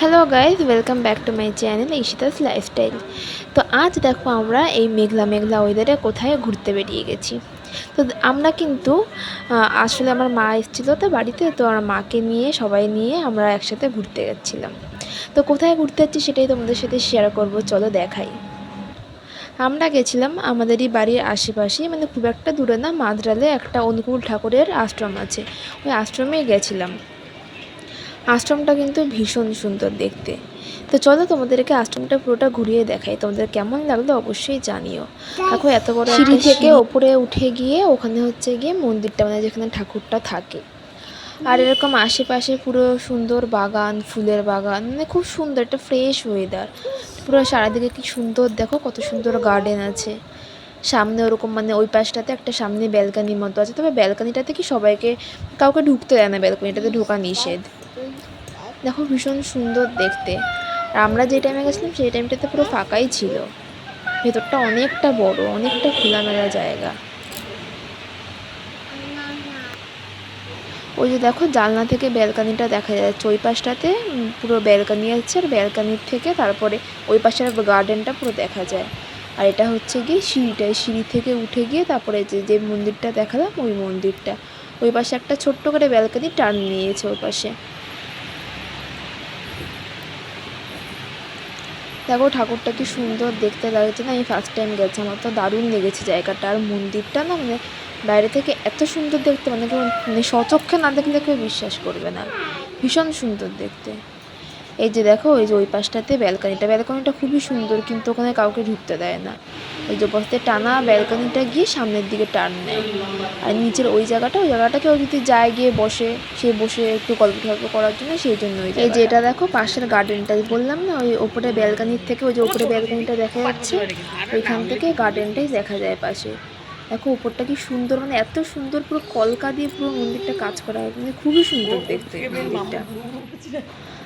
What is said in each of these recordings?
Hello guys welcome back to my channel Ishita's lifestyle তো আজ দেখো আমরা এই মেঘলা মেঘলা ওয়েদারে কোথায় ঘুরতে বেরিয়ে গেছি। তো আমরা কিন্তু আসলে আমার মা এসেছিল তো বাড়িতে, তো আমার মাকে নিয়ে, সবাই নিয়ে আমরা একসাথে ঘুরতে যাচ্ছিলাম তো কোথায় ঘুরতে যাচ্ছি সেটাই তোমাদের সাথে শেয়ার করব, চলো দেখাই। আমরা গেছিলাম আমাদেরই বাড়ির আশেপাশে মানে খুব একটা দূরে না, মাদ্রালে একটা অনুকূল ঠাকুরের আশ্রম আছে। ওই আশ্রমেই গেছিলাম। আশ্রমটা কিন্তু ভীষণ সুন্দর দেখতে। তো চলো তোমাদেরকে আশ্রমটা পুরোটা ঘুরিয়ে দেখাই। তোমাদের কেমন লাগল অবশ্যই জানিও। দেখো এত বড় সিঁড়ি থেকে ওপরে উঠে গিয়ে ওখানে হচ্ছে গিয়ে মন্দিরটা মানে যেখানে ঠাকুরটা থাকে। আর এরকম আশেপাশে পুরো সুন্দর বাগান ফুলের বাগান মানে খুব সুন্দর একটা ফ্রেশ ওয়েদার পুরো সারাদিকে কি সুন্দর দেখো কত সুন্দর গার্ডেন আছে। সামনে ওরকম মানে ওই পাশটাতে একটা সামনে ব্যালকানির মতো আছে। তবে ব্যালকানিটাতে কি সবাইকে কাউকে ঢুকতে দেয় না ব্যালকানিটাতে ঢোকা নিষেধ। দেখো, ভীষণ সুন্দর দেখতে। আর আমরা যে টাইমে গেছিলাম, সেই টাইমটাতে পুরো ফাঁকাই ছিল। ভেতরটা অনেকটা বড়, অনেকটা খোলামেলা জায়গা। ওই যে দেখো, জানলা থেকে ব্যালকানিটা দেখা যাচ্ছে। ওই পাশটাতে পুরো ব্যালকানি আছে, আর ব্যালকানির থেকে তারপরে ওই পাশের গার্ডেনটা পুরো দেখা যায়। আর এটা হচ্ছে গিয়ে সিঁড়িটা সিঁড়ি থেকে উঠে গিয়ে তারপরে যে যে মন্দিরটা দেখালাম, ওই মন্দিরটা। ওই পাশে একটা ছোট্ট করে ব্যালকানি টার্ন নিয়েছে ওই পাশে। দেখো, ঠাকুরটা কি সুন্দর দেখতে লাগছে না? আমি ফার্স্ট টাইম গেছি, আমার তো দারুণ লেগেছে জায়গাটা। আর মন্দিরটা না মানে বাইরে থেকে এত সুন্দর দেখতে মানে কেউ মানে সচক্ষে না দেখলে কেউ বিশ্বাস করবে না। ভীষণ সুন্দর দেখতে। এই যে দেখো ওই যে ওই পাশটাতে ব্যালকানিটা। ব্যালকানিটা খুবই সুন্দর কিন্তু ওখানে কাউকে ঢুকতে দেয় না। ওই যে বসতে টানা ব্যালকানিটা গিয়ে সামনের দিকে টান নেয়। আর নিচের ওই জায়গাটা ওই জায়গাটা কেউ যদি যায় গিয়ে বসে সে বসে একটু গল্প টল্প করার জন্য সেই জন্য ওই এই যে এটা দেখো পাশের গার্ডেনটা বললাম না ওই ওপরে ব্যালকানির থেকে ওই যে ওপরে ব্যালকানিটা দেখা যাচ্ছে ওইখান থেকে গার্ডেনটাই দেখা যায় পাশে। দেখো উপরটা কি সুন্দর মানে এত সুন্দর পুরো কলকা দিয়ে পুরো মন্দিরটা কাজ করা হয় মানে খুবই সুন্দর দেখতে মন্দিরটা।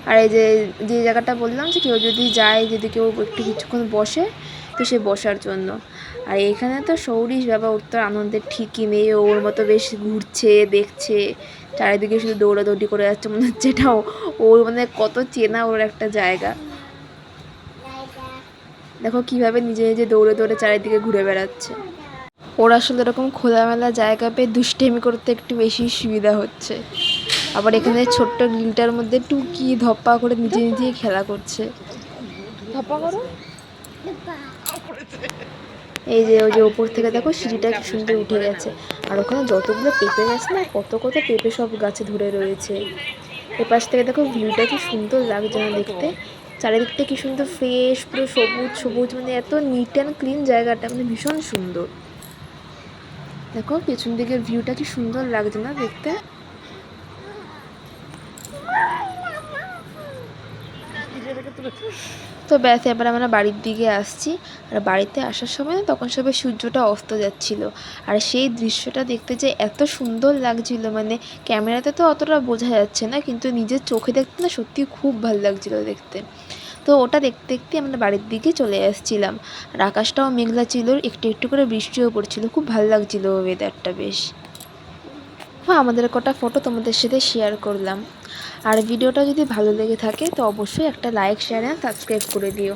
আর এই যে যে জায়গাটা বললাম যে কেউ যদি যায় যদি কেউ একটু কিছুক্ষণ বসে তো সে বসার জন্য। আর এখানে তো সৌরিশ বাবা ওর তো আনন্দের ঠিকই নেই ওর মতো বেশ ঘুরছে দেখছে চারিদিকে শুধু দৌড়াদৌড়ি করে যাচ্ছে মনে হচ্ছে এটাও ওর মানে কত চেনা ওর একটা জায়গা। দেখো কীভাবে নিজে নিজে দৌড়ে দৌড়ে চারিদিকে ঘুরে বেড়াচ্ছে। ওর আসলে এরকম খোলামেলা জায়গা পেয়ে দুষ্টেমি করতে একটু বেশি সুবিধা হচ্ছে। আবার এখানে ছোট্ট গ্রিলটার মধ্যে টুকি, ধপ্পা করে নিজে নিজেই খেলা করছে। ধপ্পা করো? এই যে, ওই যে ওপর থেকে দেখো সিঁড়িটা কি সুন্দর উঠে গেছে। আর ওখানে যতগুলো পেঁপে গাছ না, কত কত পেঁপে সব গাছে ধরে রয়েছে। এপাশ থেকে দেখো ভিউটা কি সুন্দর লাগছে না দেখতে। চারিদিকটা কি সুন্দর ফ্রেশ পুরো সবুজ সবুজ মানে এত নিট অ্যান্ড ক্লিন জায়গাটা মানে ভীষণ সুন্দর। দেখো, পেছন দিকের ভিউটা কি সুন্দর লাগছে না দেখতে? তো ব্যাস, এবার আমরা বাড়ির দিকে আসছি। আর বাড়িতে আসার সময় না তখন সবে সূর্যটা অস্ত যাচ্ছিল। আর সেই দৃশ্যটা দেখতে যে এত সুন্দর লাগছিল মানে ক্যামেরাতে তো অতটা বোঝা যাচ্ছে না, কিন্তু নিজের চোখে দেখতে না সত্যি খুব ভালো লাগছিল দেখতে। তো ওটা দেখতে দেখতে আমরা বাড়ির দিকে চলে আসছিলাম। আর আকাশটাও মেঘলা ছিল, একটু একটু করে বৃষ্টিও পড়ছিল। খুব ভালো লাগছিল ওয়েদারটা বেশ। হ্যাঁ আমাদের কটা ফটো তোমাদের সাথে শেয়ার করলাম। আর ভিডিওটা যদি ভালো লেগে থাকে, তো অবশ্যই একটা লাইক শেয়ার অ্যান্ড সাবস্ক্রাইব করে দিও।